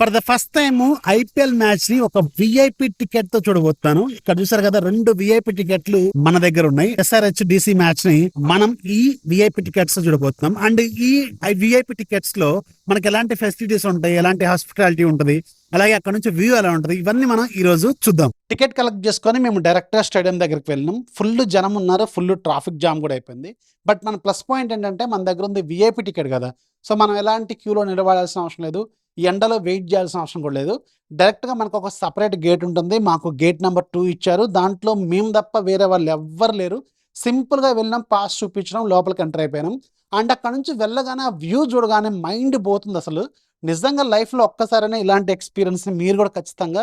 For the first time IPL మ్యాచ్ని ఒక VIP టికెట్తో చూడబోతాను ఇక్కడ చూసారు కదా రెండు విఐపి టికెట్లు మన దగ్గర ఉన్నాయి. ఎస్ఆర్హెచ్ డిసి మ్యాచ్ని మనం ఈ విఐపి టికెట్స్తో చూడబోతున్నాం. అండ్ ఈ విఐపి టికెట్స్లో మనకి ఎలాంటి ఫెసిలిటీస్ ఉంటాయి ఎలాంటి హాస్పిటాలిటీ ఉంటుంది అలాగే అక్కడ నుంచి వ్యూ ఎలా ఉంటుంది ఇవన్నీ మనం ఈ రోజు చూద్దాం. టికెట్ కలెక్ట్ చేసుకొని మేము డైరెక్ట్ స్టేడియం దగ్గరికి వెళ్ళినాం. ఫుల్ జనం ఉన్నారు ఫుల్ ట్రాఫిక్ జామ్ కూడా అయిపోయింది. బట్ మన ప్లస్ పాయింట్ ఏంటంటే మన దగ్గర ఉంది విఐపి టికెట్ కదా. సో మనం ఎలాంటి క్యూలో నిలబడాల్సిన అవసరం లేదు. ఎండలో వెయిట్ చేయాల్సిన అవసరం కూడా లేదు. డైరెక్ట్గా మనకు ఒక సపరేట్ గేట్ ఉంటుంది. మాకు గేట్ నెంబర్ టూ ఇచ్చారు. దాంట్లో మేము తప్ప వేరే వాళ్ళు ఎవ్వరు లేరు. సింపుల్గా వెళ్ళినాం పాస్ చూపించడం లోపలికి ఎంటర్ అయిపోయినాం. అండ్ అక్కడ నుంచి వెళ్ళగానే ఆ వ్యూ చూడగానే మైండ్ పోతుంది అసలు. నిజంగా లైఫ్లో ఒక్కసారైనా ఇలాంటి ఎక్స్పీరియన్స్ని మీరు కూడా ఖచ్చితంగా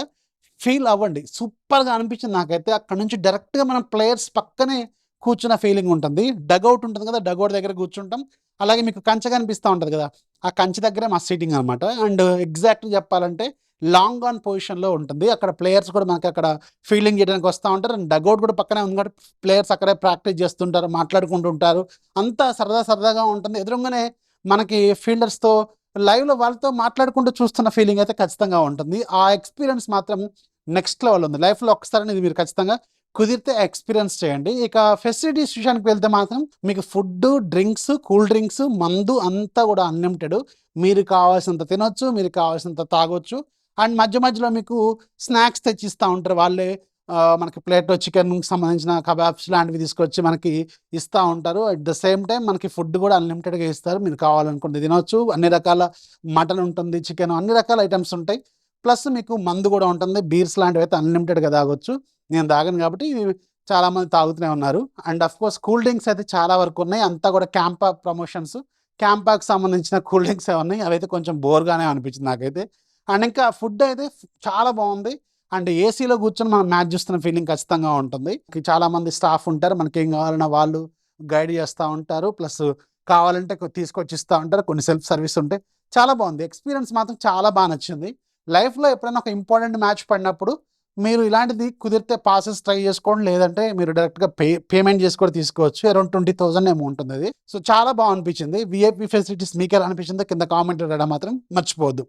ఫీల్ అవ్వండి. సూపర్గా అనిపించింది నాకైతే. అక్కడ నుంచి డైరెక్ట్గా మనం ప్లేయర్స్ పక్కనే కూర్చున్న ఫీలింగ్ ఉంటుంది. డగౌట్ ఉంటుంది కదా డగౌట్ దగ్గర కూర్చుంటాం. అలాగే మీకు కంచె కనిపిస్తూ ఉంటుంది కదా. ఆ కంచి దగ్గరే మా సీటింగ్ అనమాట అండ్ ఎగ్జాక్ట్ చెప్పాలంటే లాంగ్ ఆన్ పొజిషన్లో ఉంటుంది. అక్కడ ప్లేయర్స్ కూడా మనకి అక్కడ ఫీల్డింగ్ చేయడానికి వస్తూ ఉంటారు. అండ్ డగౌట్ కూడా పక్కనే ఉంది కాబట్టి ప్లేయర్స్ అక్కడే ప్రాక్టీస్ చేస్తుంటారు మాట్లాడుకుంటూ ఉంటారు. అంతా సరదా సరదాగా ఉంటుంది. ఎదురుగానే మనకి ఫీల్డర్స్తో లైవ్లో వాళ్ళతో మాట్లాడుకుంటూ చూస్తున్న ఫీలింగ్ అయితే ఖచ్చితంగా ఉంటుంది. ఆ ఎక్స్పీరియన్స్ మాత్రం నెక్స్ట్ లెవెల్ ఉంది. లైఫ్లో ఒక్కసారి ఇది మీరు ఖచ్చితంగా కుదిరితే ఎక్స్పీరియన్స్ చేయండి. ఇక ఫెసిలిటీస్ విషయానికి వెళ్తే మాత్రం మీకు ఫుడ్ డ్రింక్స్ కూల్ డ్రింక్స్ మందు అంతా కూడా అన్లిమిటెడ్. మీరు కావాల్సినంత తినొచ్చు మీరు కావాల్సినంత తాగొచ్చు. అండ్ మధ్య మధ్యలో మీకు స్నాక్స్ తెచ్చిస్తూ ఉంటారు. వాళ్ళే మనకి ప్లేట్లో చికెన్ సంబంధించిన కబాబ్స్ లాంటివి తీసుకొచ్చి మనకి ఇస్తూ ఉంటారు. అట్ ద సేమ్ టైం మనకి ఫుడ్ కూడా అన్లిమిటెడ్గా ఇస్తారు. మీరు కావాలనుకుంటే తినొచ్చు. అన్ని రకాల మటన్ ఉంటుంది చికెన్ అన్ని రకాల ఐటమ్స్ ఉంటాయి. ప్లస్ మీకు మందు కూడా ఉంటుంది. బీర్స్ లాంటివి అయితే అన్లిమిటెడ్గా తాగొచ్చు. నేను తాగను కాబట్టి చాలామంది తాగుతూనే ఉన్నారు. And of course cool drinks అయితే చాలా వరకు ఉన్నాయి. అంతా కూడా క్యాంపా ప్రమోషన్స్. క్యాంపాకి సంబంధించిన కూల్ డ్రింక్స్ ఉన్నాయి? అవైతే కొంచెం బోర్గానే అనిపించింది నాకైతే. అండ్ ఇంకా ఫుడ్ అయితే చాలా బాగుంది. అండ్ ఏసీలో కూర్చొని మనం మ్యాచ్ చూస్తున్న ఫీలింగ్ ఖచ్చితంగా ఉంటుంది. చాలా మంది స్టాఫ్ ఉంటారు. మనకి ఏం కావాలన్నా వాళ్ళు గైడ్ చేస్తూ ఉంటారు. ప్లస్ కావాలంటే తీసుకొచ్చి ఇస్తూ ఉంటారు. కొన్ని సెల్ఫ్ సర్వీస్ ఉంటాయి చాలా బాగుంది. ఎక్స్పీరియన్స్ మాత్రం చాలా బాగా నచ్చింది. లైఫ్లో ఎప్పుడైనా ఒక ఇంపార్టెంట్ మ్యాచ్ పడినప్పుడు మీరు ఇలాంటిది కుదిరితే పాసెస్ ట్రై చేసుకోండి. లేదంటే మీరు డైరెక్ట్గా పే పేమెంట్ చేసి కూడా తీసుకోవచ్చు. అరౌండ్ ట్వంటీ థౌసండ్ ఏమో ఉంటుంది అది సో చాలా బాగా అనిపించింది. విఐపి ఫెసిలిటీస్ మీకు ఎలా అనిపించిందో కింద కామెంట్ ఇవ్వడం మాత్రం మర్చిపోవద్దు.